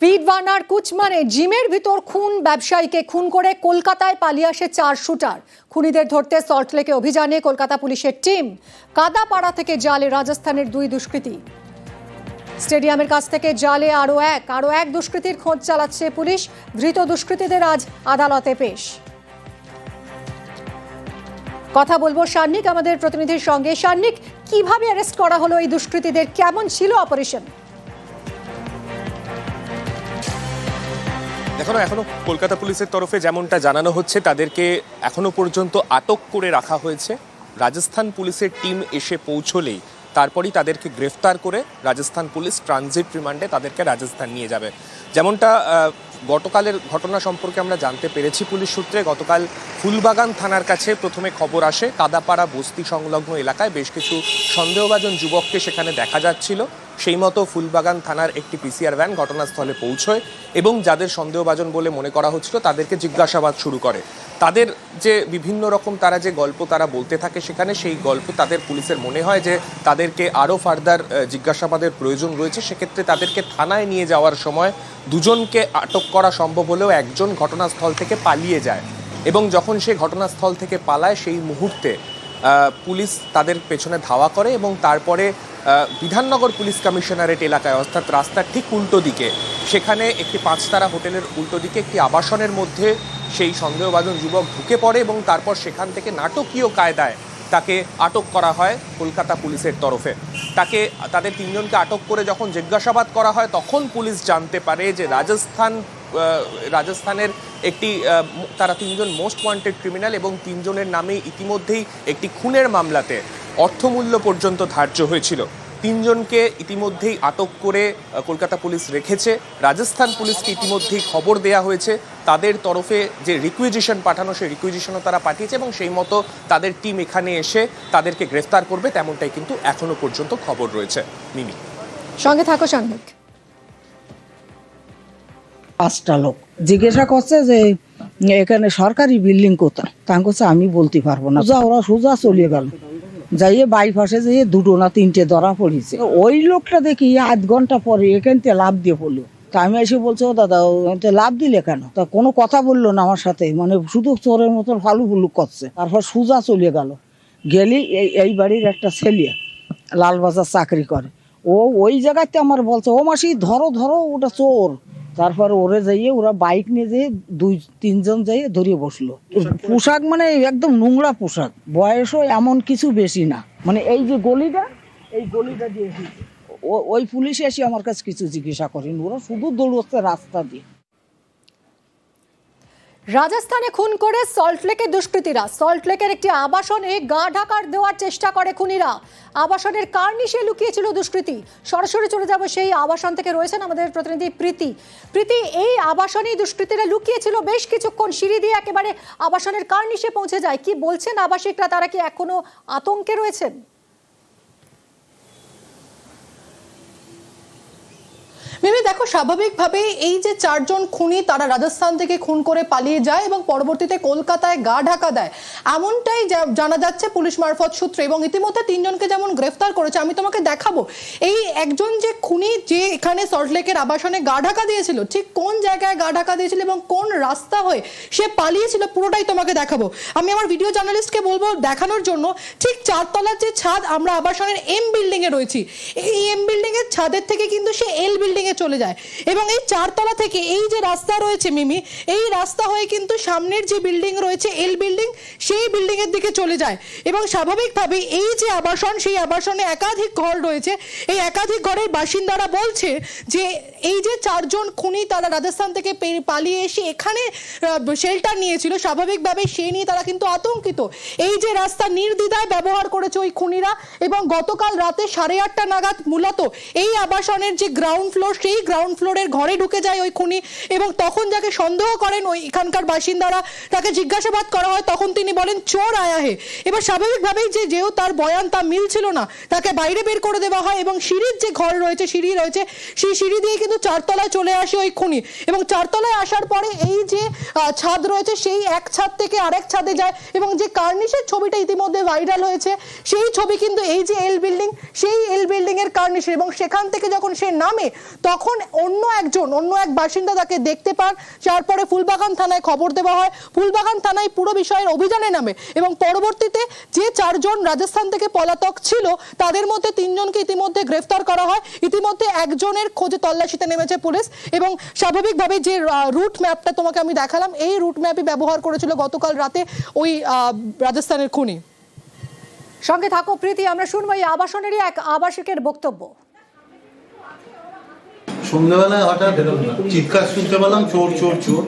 পিটভানার কুচমানে জিমের ভিতর খুন, ব্যবসায়ীকে খুন করে কলকাতায় পালিয়ে আসে চার শুটার। খুনিদের ধরতে সল্টলেকে অভিযানে কলকাতা পুলিশের টিম কাদাপাড়া থেকে জালে, রাজস্থানের দুই দুষ্কৃতী। স্টেডিয়ামের কাছ থেকে জালে আরও এক আরও এক দুষ্কৃতীর খোঁজ চালাচ্ছে পুলিশ। ধৃত দুষ্কৃতীদের আজ আদালতে পেশ। কথা বলব সান্নিক, আমাদের প্রতিনিধির সঙ্গে। সান্নিক, কীভাবে অ্যারেস্ট করা হলো এই দুষ্কৃতীদের? কেমন ছিল অপারেশন? দেখো এখনও কলকাতা পুলিশের তরফে যেমনটা জানানো হচ্ছে, তাদেরকে এখনও পর্যন্ত আটক করে রাখা হয়েছে। রাজস্থান পুলিশের টিম এসে পৌঁছলেই তারপরই তাদেরকে গ্রেফতার করে রাজস্থান পুলিশ ট্রানজিট রিমান্ডে তাদেরকে রাজস্থান নিয়ে যাবে। যেমনটা গতকালের ঘটনা সম্পর্কে আমরা জানতে পেরেছি পুলিশ সূত্রে, গতকাল ফুলবাগান থানার কাছে প্রথমে খবর আসে। কাদাপাড়া বস্তি সংলগ্ন এলাকায় বেশ কিছু সন্দেহভাজন যুবককে সেখানে দেখা যাচ্ছিল। সেই মতো ফুলবাগান থানার একটি পিসিআর ভ্যান ঘটনাস্থলে পৌঁছয় এবং যাদের সন্দেহভাজন বলে মনে করা হচ্ছিল তাদেরকে জিজ্ঞাসাবাদ শুরু করে। তাদের যে বিভিন্ন রকম তারা যে গল্প তারা বলতে থাকে সেখানে সেই গল্প তাদের পুলিশের মনে হয় যে তাদেরকে আরও ফার্দার জিজ্ঞাসাবাদের প্রয়োজন রয়েছে। সেক্ষেত্রে তাদেরকে থানায় নিয়ে যাওয়ার সময় দুজনকে আটক করা সম্ভব হলেও একজন ঘটনাস্থল থেকে পালিয়ে যায় এবং যখন সে ঘটনাস্থল থেকে পালায় সেই মুহূর্তে পুলিশ তাদের পেছনে ধাওয়া করে এবং তারপরে বিধাননগর পুলিশ কমিশনারেট এলাকায়, অর্থাৎ রাস্তার ঠিক উল্টো দিকে। সেখানে একটি পাঁচতারা হোটেলের উল্টো দিকে একটি আবাসনের মধ্যে সেই সন্দেহভাজন যুবক ঢুকে পড়ে এবং তারপর সেখান থেকে নাটকীয় কায়দায় তাকে আটক করা হয় কলকাতা পুলিশের তরফে। তাকে, তাদের তিনজনকে আটক করে যখন জিজ্ঞাসাবাদ করা হয়, তখন পুলিশ জানতে পারে যে রাজস্থান রাজস্থানের একটি তারা তিনজন মোস্ট ওয়ান্টেড ক্রিমিনাল এবং তিনজনের নামে ইতিমধ্যেই একটি খুনের মামলাতে অর্থমূল্য পর্যন্ত ধার্য হয়েছিল। তিনজনকে ইতিমধ্যেই আটক করে কলকাতা পুলিশ রেখেছে। রাজস্থান পুলিশকে ইতিমধ্যেই খবর দেয়া হয়েছে। তাদের তরফে যে রিকুইজিশন পাঠানো, সেই রিকুইজিশনও তারা পাঠিয়েছে এবং সেই মতো তাদের টিম এখানে এসে তাদেরকে গ্রেফতার করবে, তেমনটাই কিন্তু এখনও পর্যন্ত খবর রয়েছে। মিমি। সঙ্গে থাকো সান্নিক পাঁচটা লোক। জিজ্ঞাসা করছে যে, এখানে সরকারি বিল্ডিং কোথায়? তা করছে আমি বলতে পারব না। সোজা, ওরা সোজা চলে গেল। যাইয়ে বাইপাসে যেয়ে দুটো না তিনটে ধরা পড়েছে। ওই লোকটা দেখি আধ ঘণ্টা পরে এখান থেকে লাভ দিয়ে পড়ল। তা আমি এসে বলছি, ও দাদা, ও এতে লাভ দিলে কেন? তা কোনো কথা বলল না আমার সাথে। মানে শুধু চোরের মতো ফালু ফুলু করছে। তারপর সোজা চলে গেল। গেলি এই এই বাড়ির একটা ছেলে লালবাজার চাকরি করে। ও ওই জায়গাতে আমার বলছে, ও মাসি, ধরো ধরো, ওটা চোর। তারপর ওরে যাইয়ে ওরা বাইক নিয়ে যেয়ে দুই তিনজন যাইয়ে ধরিয়ে বসল। পোশাক মানে একদম নোংরা পোশাক। বয়সও এমন কিছু বেশি না। মানে এই যে গলিটা এই গলিটা দিয়ে। ওই পুলিশ এসে আমার কাছে কিছু জিজ্ঞাসা করেন। ওরা শুধু দৌড়চ্ছে রাস্তা দিয়ে। রাজস্থানে খুন করে সল্টলেকের দুষ্কৃতীরা। সল্টলেকের একটি আবাসনে গা ঢাকার দেওয়ার চেষ্টা করে খুনিরা। আবাসনের কার্নিশে লুকিয়েছিল দুষ্কৃতী। সরাসরি চলে যাব সেই আবাসন থেকে রয়েছেন আমাদের প্রতিনিধি প্রীতি। প্রীতি, এই আবাসনেই দুষ্কৃতীরা লুকিয়েছিল বেশ কিছুক্ষণ, সিঁড়ি দিয়ে একেবারে আবাসনের কার্নিশে পৌঁছে যায়। কি বলছেন আবাসিকরা? তারা কি এখনও আতঙ্কে রয়েছেন? মিমি দেখো স্বাভাবিকভাবে এই যে চারজন খুনি, তারা রাজস্থান থেকে খুন করে পালিয়ে যায় এবং পরবর্তীতে কলকাতায় গা ঢাকা দেয়। এমনটাই জানা যাচ্ছে পুলিশ মারফত সূত্রে এবং ইতিমধ্যে তিনজনকে যেমন গ্রেফতার করেছে, আমি তোমাকে দেখাবো। এই একজন যে খুনি, যে এখানে সল্টলেকের আবাসনে গা ঢাকা দিয়েছিল, ঠিক কোন জায়গায় গা ঢাকা দিয়েছিল এবং কোন রাস্তা হয়ে সে পালিয়েছিল, পুরোটাই তোমাকে দেখাবো। আমি আমার ভিডিও জার্নালিস্টকে বলব দেখানোর জন্য, ঠিক চারতলার যে ছাদ, আমরা আবাসনের এম বিল্ডিং এ রয়েছি। এই এম বিল্ডিং এর ছাদের থেকে কিন্তু সে এল বিল্ডিং এ চলে যায়। এবং এই চারতলা থেকে এই যে রাস্তা রয়েছে মিমি, এই রাস্তা হয়ে কিন্তু সামনের যে বিল্ডিং রয়েছে, এল বিল্ডিং, সেই বিল্ডিং এর দিকে চলে যায়। এবং স্বাভাবিকভাবেই এই যে আবাসন, সেই আবাসনে একাধিক ঘর রয়েছে। এই একাধিক ঘরের বাসিন্দারা বলছে যে, এই যে চারজন খুনি তারা রাজস্থান থেকে পালিয়ে এসে এখানে শেল্টার নিয়েছিল স্বাভাবিকভাবে সে নিয়ে তারা কিন্তু আতঙ্কিত। এই যে রাস্তা নির্দ্বিধায় ব্যবহার করেছে ওই খুনিরা, এবং গতকাল রাতে সাড়ে আটটা নাগাদ মূলত এই আবাসনের যে গ্রাউন্ড ফ্লোর সেই গ্রাউন্ড ফ্লোরের ঘরে ঢুকে যায় ওই খুনি এবং তখন যাকে সন্দেহ করেন ওই এখানকার বাসিন্দারা, তাকে জিজ্ঞাসাবাদ করা হয়, তখন তিনি বলেন, চোর আয়া হে এবার স্বাভাবিকভাবেই যে যেও তার বয়ান তা মিলছিল না, তাকে বাইরে বের করে দেওয়া হয় এবং সিঁড়ির যে ঘর রয়েছে, সিঁড়ি রয়েছে, সেই সিঁড়ি দিয়ে কিন্তু চারতলায় চলে আসে ওই খুনি এবং চারতলায় আসার পরে এই যে ছাদ রয়েছে, সেই এক ছাদ থেকে আরেক ছাদে যায় এবং যে কার্নিশের ছবিটা ইতিমধ্যে ভাইরাল হয়েছে, সেই ছবি কিন্তু এই যে এল বিল্ডিং, সেই এল বিল্ডিং এর কার্নিশ এবং সেখান থেকে যখন সে নামে তখন অন্য একজন, অন্য এক বাসিন্দা তাকে দেখতে পান। তারপরে ফুলবাগান থানায় খবর দেওয়া হয়। ফুলবাগান থানায় পুরো বিষয়ের অভিযানে নামে এবং পরবর্তীতে যে চারজন রাজস্থান থেকে পলাতক ছিল, তাদের মধ্যে তিনজনকে ইতিমধ্যে গ্রেফতার করা হয়। ইতিমধ্যে একজনের খোঁজে তল্লাশিতে নেমেছে পুলিশ এবং স্বাভাবিকভাবে যে রুট ম্যাপটা তোমাকে আমি দেখালাম, এই রুট ম্যাপই ব্যবহার করেছিল গতকাল রাতে ওই রাজস্থানের খুনি। সঙ্গে থাকো প্রীতি, আমরা শুনব এই আবাসনেরই এক আবাসিকের বক্তব্য। সন্ধ্যাবেলায় হঠাৎ চিৎকার শুনতে পেলাম, চোর চোর চোর।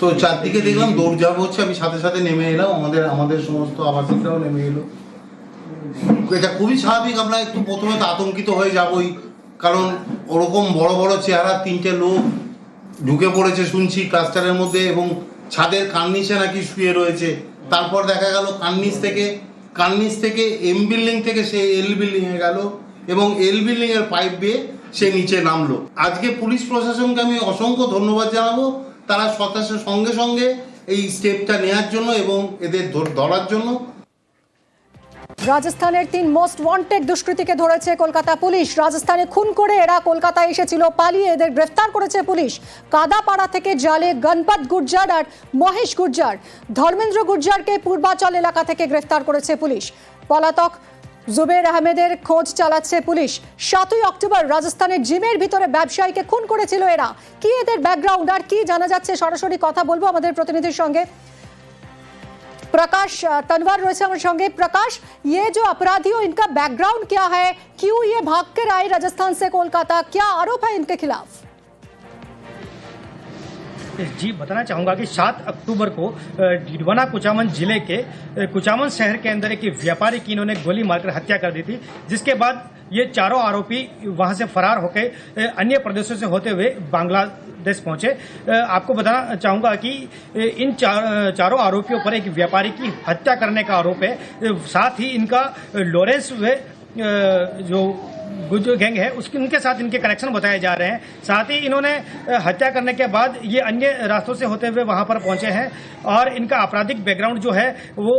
তো চারদিকে দেখলাম দৌড়ঝাঁপ হচ্ছে, আমি সাথে সাথে নেমে এলাম, আমাদের আমাদের সমস্ত আবাসিকরাও নেমে এলো। এটা খুবই স্বাভাবিক, আমরা একটু প্রথমে তো আতঙ্কিত হয়ে যাবই, কারণ ওরকম বড় বড় চেহারা, তিনটে লোক ঢুকে পড়েছে শুনছি ক্লাস্টারের মধ্যে, এবং ছাদের কার্নিশে নাকি শুয়ে রয়েছে। তারপর দেখা গেল কার্নিস থেকে কার্নিস থেকে এম বিল্ডিং থেকে সে এল বিল্ডিংয়ে গেল, এবং এল বিল্ডিংয়ের পাইপ বেয়ে সে নিচে নামলো। আজকে পুলিশ প্রশাসনকে আমি অসংখ্য ধন্যবাদ জানাব। তারা সতাশে সঙ্গে সঙ্গে এই স্টেপটা নেওয়ার জন্য এবং এদের ধর- ধরার জন্য। রাজস্থানের তিন মোস্ট ওয়ান্টেড দুষ্কৃতীকে ধরেছে কলকাতা পুলিশ। রাজস্থানে খুন করে এরা কলকাতায় এসেছিল, পালিয়ে এদের গ্রেফতার করেছে পুলিশ। কাদাপাড়া থেকে জালে গণপত গুর্জার আর মহেশ গুর্জার। ধর্মেন্দ্র গুর্জারকে পূর্বাচল এলাকা থেকে গ্রেফতার করেছে পুলিশ। পলাতক জুবের আহমেদের খোঁজ চালাচ্ছে পুলিশ সাতই অক্টোবর রাজস্থানের জিমের ভিতরে ব্যবসায়ীকে খুন করেছিল এরা কি এদের ব্যাকগ্রাউন্ড আর কি জানা যাচ্ছে সরাসরি কথা বলবো আমাদের প্রতিনিধির সঙ্গে प्रकाश अ, तनवार रोहित हमारे संगे प्रकाश ये जो अपराधी हो इनका बैकग्राउंड क्या है क्यों ये भाग कर आए राजस्थान से कोलकाता क्या आरोप है इनके खिलाफ जी बताना चाहूँगा कि 7 अक्टूबर को डिडवाना कुचामन ज़िले के कुचामन शहर के अंदर एक व्यापारी की इन्होंने गोली मारकर हत्या कर दी थी जिसके बाद ये चारों आरोपी वहाँ से फरार होकर अन्य प्रदेशों से होते हुए बांग्लादेश पहुँचे। आपको बताना चाहूँगा कि इन चार, चारों आरोपियों पर एक व्यापारी की हत्या करने का आरोप है। साथ ही इनका लोरेंस जो गुजर गैंग है, उसके उनके साथ इनके कनेक्शन बताए जा रहे हैं। साथ ही इन्होंने हत्या करने के बाद ये अन्य रास्तों से होते हुए वहाँ पर पहुँचे हैं और इनका आपराधिक बैकग्राउंड जो है, वो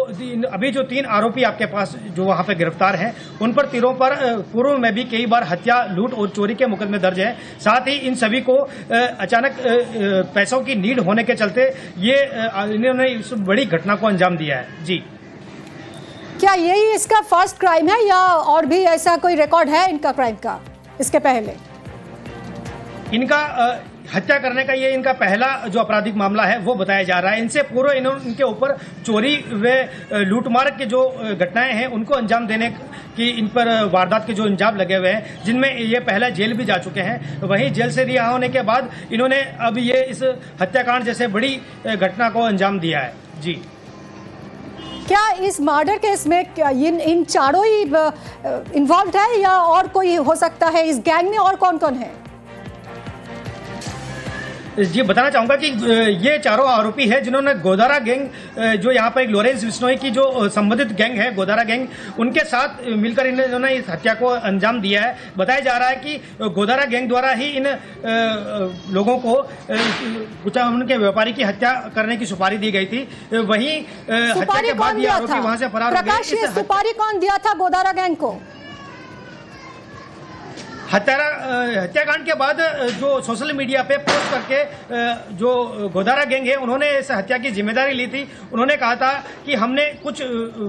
अभी जो तीन आरोपी आपके पास जो वहाँ पर गिरफ़्तार हैं, उन पर तीनों पर पूर्व में भी कई बार हत्या, लूट और चोरी के मुकदमे दर्ज हैं। साथ ही इन सभी को अचानक पैसों की नीड होने के चलते ये इन्होंने इस बड़ी घटना को अंजाम दिया है। जी। क्या यही इसका फ़र्स्ट क्राइम है या और भी ऐसा कोई रिकॉर्ड है इनका क्राइम का? इसके पहले। इनका हत्या करने का ये इनका पहला जो आपराधिक मामला है, वो बताया जा रहा है। इनसे पूर्व इन्होंने इनके ऊपर चोरी व लूटमार के जो घटनाएँ हैं, उनको अंजाम देने की इन पर वारदात के जो इंजाम लगे हुए हैं, जिनमें ये पहले जेल भी जा चुके हैं। वहीं जेल से रिहा होने के बाद इन्होंने अब ये इस हत्याकांड जैसे बड़ी घटना को अंजाम दिया है। जी। क्या इस मर्डर केस में इन इन चारों ही इन्वॉल्व है या और कोई हो सकता है? इस गैंग में और कौन कौन है? जी बताना चाहूँगा कि ये चारों आरोपी है जिन्होंने गोदारा गैंग जो यहाँ पर एक लॉरेंस बिश्नोई की जो संबंधित गैंग है गोदारा गैंग उनके साथ मिलकर इन्होंने इस हत्या को अंजाम दिया है। बताया जा रहा है कि गोदारा गैंग द्वारा ही इन लोगों को कुछ उनके व्यापारी की हत्या करने की सुपारी दी गई थी। वहीं हत्या के बाद ये आरोपी वहाँ से फरार प्रकाश ये सुपारी कौन दिया था गोदारा गैंग को? हत्यारा अ, हत्याकांड के बाद जो सोशल मीडिया पे पोस्ट करके जो गोदारा गैंग है, उन्होंने इस हत्या की ज़िम्मेदारी ली थी। उन्होंने कहा था कि हमने कुछ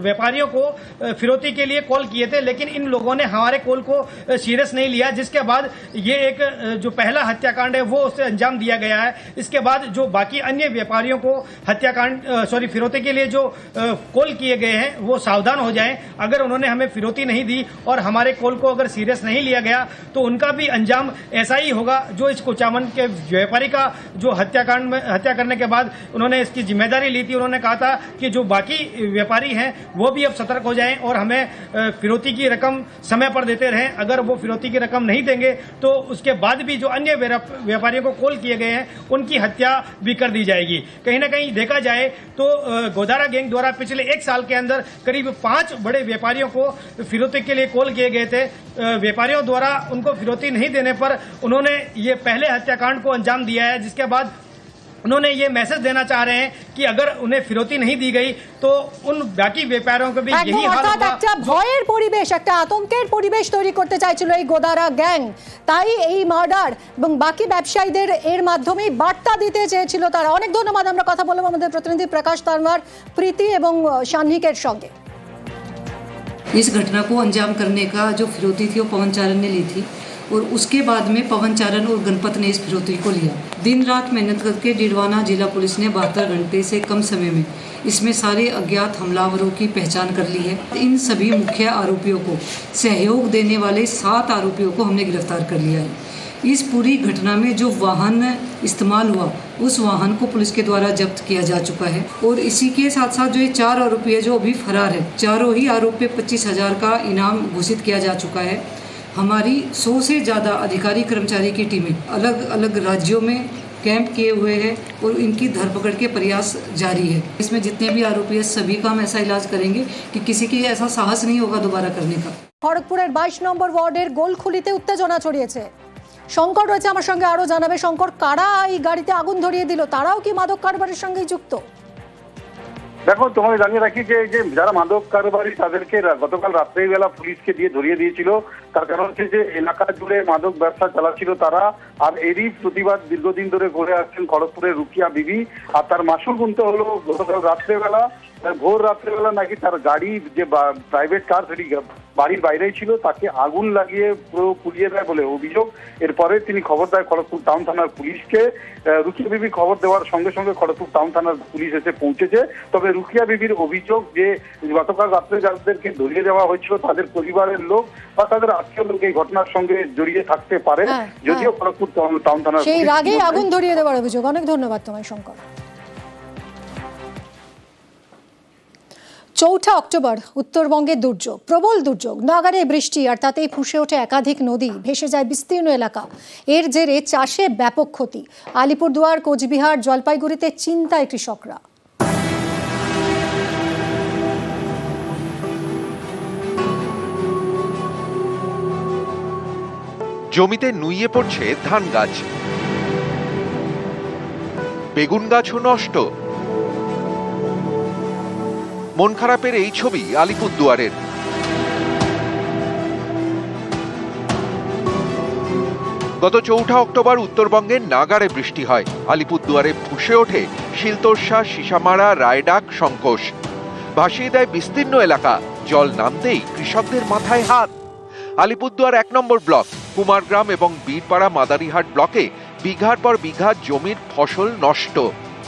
व्यापारियों को फिरौती के लिए कॉल किए थे, लेकिन इन लोगों ने हमारे कॉल को सीरियस नहीं लिया, जिसके बाद ये एक जो पहला हत्याकांड है, वो उसे अंजाम दिया गया है। इसके बाद जो बाकी अन्य व्यापारियों को हत्याकांड सॉरी, फिरौती के लिए जो कॉल किए गए हैं, वो सावधान हो जाएँ। अगर उन्होंने हमें फिरौती नहीं दी और हमारे कॉल को अगर सीरियस नहीं लिया गया तो उनका भी अंजाम ऐसा ही होगा जो इस कुचामन के व्यापारी का जो हत्याकांड में हत्या करने के बाद उन्होंने इसकी ज़िम्मेदारी ली थी। उन्होंने कहा था कि जो बाकी व्यापारी हैं, वो भी अब सतर्क हो जाएँ और हमें फिरौती की रकम समय पर देते रहें। अगर वो फिरौती की रकम नहीं देंगे तो उसके बाद भी जो अन्य व्यापारियों को कॉल किए गए हैं, उनकी हत्या भी कर दी जाएगी। कहीं ना कहीं देखा जाए तो गोदारा गैंग द्वारा पिछले एक साल के अंदर करीब पाँच बड़े व्यापारियों को फिरौती के लिए कॉल किए गए थे। व्यापारियों द्वारा उनको फिरौती नहीं देने पर उन्होंने ये पहले हत्याकांड को अंजाम दिया है जिसके बाद उन्होंने ये मैसेज देना चाह रहे हैं कि अगर उन्हें फिरौती नहीं दी गई तो उन बाकी व्यापारियों को भी একদম यही हाल অর্থাৎ होगा একটা ভয়ের পরিবেশ একটা আতঙ্কের পরিবেশ তৈরি করতে চাইছিল এই গোদারা গ্যাং তাই এই মার্ডার এবং বাকি ব্যবসায়ীদের এর মাধ্যমেই বার্তা দিতে চেয়েছিল তারা অনেক ধন্যবাদ আমরা কথা বললাম আমাদের প্রতিনিধি প্রকাশ তারমার প্রীতি এবং আহ, সান্নিকের সঙ্গে इस घटना को अंजाम करने का जो फिरौती थी वो पवन चारण ने ली थी और उसके बाद में पवन चारण और गणपत ने इस फिरौती को लिया। दिन रात मेहनत करके डिडवाना जिला पुलिस ने बहत्तर घंटे से कम समय में इसमें सारे अज्ञात हमलावरों की पहचान कर ली है। इन सभी मुख्य आरोपियों को सहयोग देने वाले सात आरोपियों को हमने गिरफ़्तार कर लिया है। इस पूरी घटना में जो वाहन इस्तेमाल हुआ, उस वाहन को पुलिस के द्वारा जब्त किया जा चुका है और इसी के साथ साथ जो ये चार आरोपी है, जो अभी फरार है, चारों ही आरोप पच्चीस हज़ार का इनाम घोषित किया जा चुका है। हमारी सौ से ज़्यादा अधिकारी कर्मचारी की टीमें अलग अलग राज्यों में कैंप किए हुए हैं और इनकी धरपकड़ के प्रयास जारी है इसमें जितने भी आरोपी है सभी का हम ऐसा इलाज करेंगे कि किसी की ऐसा साहस नहीं होगा दोबारा करने का খড়গপুরের বাইশ নম্বর ওয়ার্ডের গোলখুলিতে উত্তেজনা ছড়িয়েছে শঙ্কর রয়েছে আমার সঙ্গে আরো জানাবে শঙ্কর কারা এই গাড়িতে আগুন ধরিয়ে দিল তারাও কি মাদক কারবারের সঙ্গে যুক্ত দেখো, তোমাকে জানিয়ে রাখি যে যে যারা মাদক কারবারি, তাদেরকে গতকাল রাত্রেবেলা পুলিশকে দিয়ে ধরিয়ে দিয়েছিল। তার কারণ হচ্ছে যে, এলাকা জুড়ে মাদক ব্যবসা চালাচ্ছিল তারা। আর এরই প্রতিবাদ দীর্ঘদিন ধরে করে আসছেন খড়গপুরের রুকিয়া বিবি। আর তার মাসুল গুনতে হলো গতকাল রাত্রেবেলা। ভোর রাত্রেবেলা নাকি তার গাড়ি যে প্রাইভেট কার সেটি বাড়ির বাইরেই ছিল তাকে আগুন লাগিয়ে পুরো পুড়িয়ে দেয় বলে অভিযোগ। এরপরে তিনি খবর দেয় খড়গপুর টাউন থানার পুলিশকে। রুকিয়া বিবি খবর দেওয়ার সঙ্গে সঙ্গে খড়গপুর টাউন থানার পুলিশ এসে পৌঁছেছে। তবে রুকিয়া বিবির অভিযোগ যে গতকাল রাত্রে যাদেরকে ধরিয়ে দেওয়া হয়েছিল তাদের পরিবারের লোক বা তাদের আত্মীয় লোক এই ঘটনার সঙ্গে জড়িয়ে থাকতে পারে। হ্যাঁ, যদিও হ্যাঁ। খড়গপুর টাউন থানার সেই পুলিশ আগুন ধরিয়ে দেওয়ার অভিযোগ। অনেক ধন্যবাদ তোমায় শঙ্কর। চৌঠা অক্টোবর উত্তরবঙ্গের দুর্যোগ, প্রবল দুর্যোগ। নাগারে বৃষ্টি আর তাতেই ফুসে ওঠে একাধিক নদী, ভেসে যায় বিস্তীর্ণ এলাকা। এর জেরে চাষে ব্যাপক ক্ষতি। আলিপুরদুয়ার, কোচবিহার, জলপাইগুড়িতে চিন্তায় কৃষকরা। জমিতে নুইয়ে পড়ছে ধান গাছ বেগুন গাছও নষ্ট। মন খারাপের এই ছবি আলিপুরদুয়ারের। গত চৌঠা অক্টোবর উত্তরবঙ্গের নাগারে বৃষ্টি হয়। আলিপুরদুয়ারে ফুসে ওঠে শিলতোরসা সিসামারা, রায়ডাক সংকোষ ভাসিয়ে দেয় বিস্তীর্ণ এলাকা। জল নামতেই কৃষকদের মাথায় হাত। আলিপুরদুয়ার এক নম্বর ব্লক, কুমারগ্রাম এবং বীরপাড়া মাদারিহাট ব্লকে বিঘার পর বিঘা জমির ফসল নষ্ট।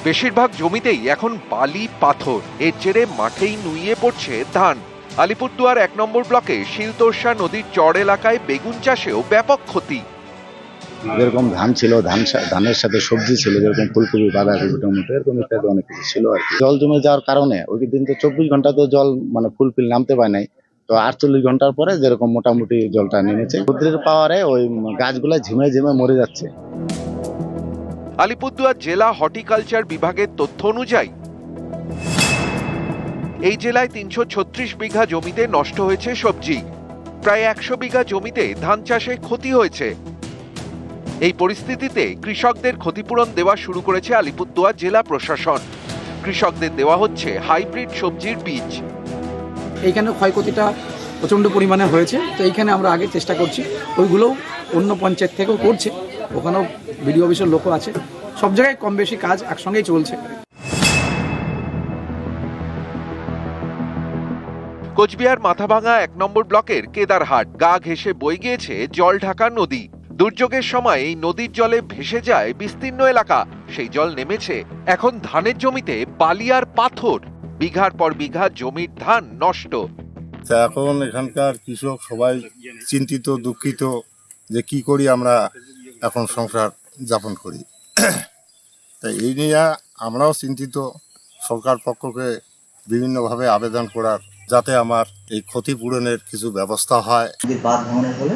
বেশিরভাগ জমিতেই এখন বালি, পাথর। এর জেরে মাঠেই নুইয়ে পড়ছে ধান। আলিপুরদুয়ার এক নম্বর ব্লকে শিলতোরসা নদীর চর এলাকায় বেগুন চাষেও ব্যাপক ক্ষতি। যেরকম ধান ছিল, ধান ধানের সাথে সবজি ছিল, যেরকম ফুলকপি, বাঁধাকপি, টমেটো, এরকম ইত্যাদি অনেক কিছু ছিল আর জল জমে যাওয়ার কারণে ওই দিন তো চব্বিশ ঘণ্টা তো জল মানে ফুলফিল নামতে পায় নাই। তো আটচল্লিশ ঘণ্টার পরে যেরকম মোটামুটি জলটা নেমেছে রৌদ্রের পাওয়ারে ওই গাছগুলা ঝিমে ঝিমে মরে যাচ্ছে। আলিপুরদুয়ার জেলা হর্টিকালচার বিভাগের তথ্য অনুযায়ী, এই জেলায় তিনশো ছত্রিশ বিঘা জমিতে নষ্ট হয়েছে সবজি। প্রায় একশো বিঘা জমিতে ধান চাষে ক্ষতি হয়েছে। এই পরিস্থিতিতে কৃষকদের ক্ষতিপূরণ দেওয়া শুরু করেছে আলিপুরদুয়ার জেলা প্রশাসন। কৃষকদের দেওয়া হচ্ছে হাইব্রিড সবজির বীজ। এইখানে ক্ষয়ক্ষতিটা প্রচণ্ড পরিমাণে হয়েছে, তো এইখানে আমরা আগে চেষ্টা করছি, ওইগুলোও অন্য পঞ্চায়েত থেকেও করছে। ওখানেও বিডিও অফিসের লোকও আছে। সব জায়গায় কম বেশি কাজ একসঙ্গেই চলছে। কোচবিহার মাথাভাঙা এক নম্বর ব্লকের কেদারহাট গা ঘেঁষে বয়ে গিয়েছে জল ঢাকা নদী। দুর্যোগের সময় এই নদীর জলে ভেসে যায় বিস্তীর্ণ এলাকা। সেই জল নেমেছে এখন ধানের জমিতে বালি আর পাথর। বিঘার পর বিঘা জমির ধান নষ্ট। এখন এখানকার কৃষক সবাই চিন্তিত দুঃখিত যে কি করি আমরা এখন সংসার যাপন করি। তাই এই নিয়ে আমরাও চিন্তিত। সরকার পক্ষকে বিভিন্নভাবে আবেদন করার যাতে আমার এই ক্ষতিপূরণের কিছু ব্যবস্থা হয়। নদীর বাঁধ ভাঙনের ফলে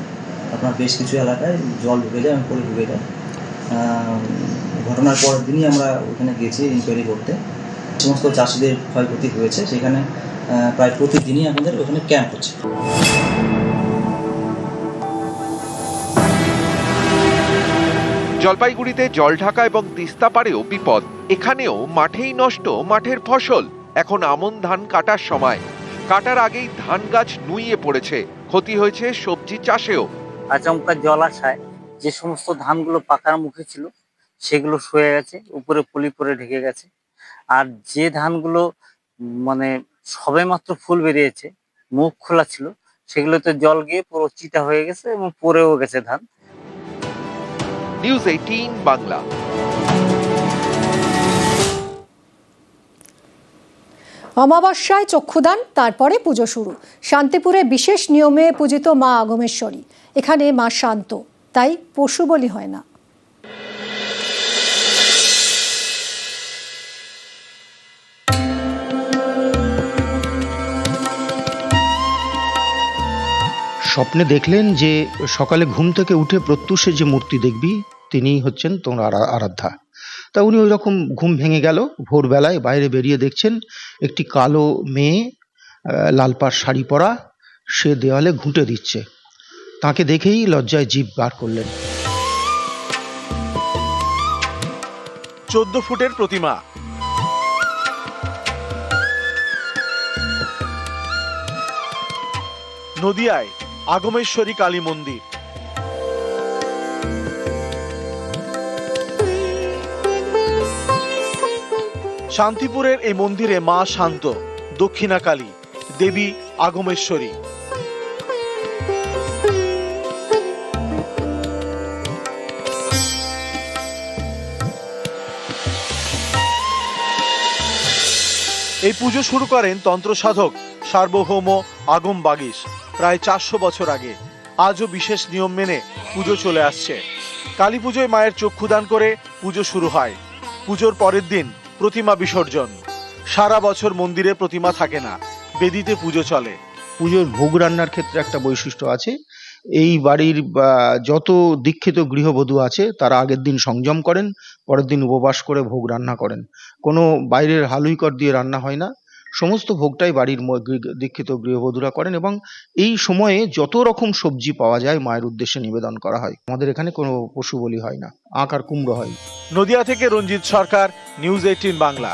আপনার বেশ কিছু এলাকায় জল ঢুকে যায় এবং ঢুকে যায় ঘটনার পরের দিনই আমরা ওখানে গেছি ইনকোয়ারি করতে। সমস্ত চাষিদের ক্ষয়ক্ষতি হয়েছে, সেখানে প্রায় প্রতিদিনই আমাদের ওখানে ক্যাম্প হচ্ছে। জলপাইগুড়িতে জলঢাকা এবং তিস্তা পাড়েও বিপদ। এখানেও মাঠেই নষ্ট মাঠের ফসল। এখন আমন ধান কাটার সময়। কাটার আগেই ধান গাছ নুইয়ে পড়েছে। ক্ষতি হয়েছে সবজি চাষেও। আচমকা জল আসায় যে সমস্ত ধানগুলো পাকার মুখে ছিল, সেগুলো শুয়ে গেছে, উপরে পলি পরে ঢেকে গেছে। আর যে ধানগুলো মানে সবেমাত্র ফুল বেরিয়েছে, মুখ খোলা ছিল, সেগুলোতে জল গিয়ে পুরো চিটা হয়ে গেছে এবং পরেও গেছে ধান। নিউজ এইটিন বাংলা অমাবস্যায় চক্ষুদান, তারপরে পুজো শুরু। শান্তিপুরে বিশেষ নিয়মে পূজিত মা আগমেশ্বরী। এখানে মা শান্ত। তাই পশু বলি হয় না। স্বপ্নে দেখলেন যে সকালে ঘুম থেকে উঠে প্রত্যুষে যে মূর্তি দেখবি তিনিই হচ্ছেন তোমার আরাধ্যা। তা উনি ওই রকম ঘুম ভেঙে গেল ভোরবেলায় বাইরে বেরিয়ে দেখছেন একটি কালো মেয়ে আহ, লাল পাড় শাড়ি পরা সে দেওয়ালে ঘুঁটে দিচ্ছে। তাকে দেখেই লজ্জায় জিভ বার করলেন। চোদ্দ ফুটের প্রতিমা। নদিয়ায় আগমেশ্বরী কালী মন্দির। শান্তিপুরের এই মন্দিরে মা শান্ত দক্ষিণা কালী দেবী আগমেশ্বরী। এই পুজো শুরু করেন তন্ত্র সাধক সার্বভৌম আগম বাগিস প্রায় চারশো বছর আগে। আজও বিশেষ নিয়ম মেনে পুজো চলে আসছে। কালী পুজোয় মায়ের চক্ষুদান করে পুজো শুরু হয়। পুজোর পরের দিন প্রতিমা বিসর্জন। সারা বছর মন্দিরে প্রতিমা থাকে না। বেদিতে পুজো চলে। পুজোর ভোগ রান্নার ক্ষেত্রে একটা বৈশিষ্ট্য আছে। এই বাড়ির যত দীক্ষিত গৃহবধূ আছে, তারা আগের দিন সংযম করেন, পরের দিন উপবাস করে ভোগ রান্না করেন। কোনো বাইরের হালুইকর দিয়ে রান্না হয় না। সমস্ত ভোগটাই বাড়ির দীক্ষিত গৃহবধূরা করেন এবং এই সময়ে যত রকম সবজি পাওয়া যায় মায়ের উদ্দেশ্যে নিবেদন করা হয়। আমাদের এখানে কোনো পশু বলি হয় না, আঁক আর কুমড়ো হয়। নদিয়া থেকে রঞ্জিত সরকার, নিউজ এইটিন বাংলা।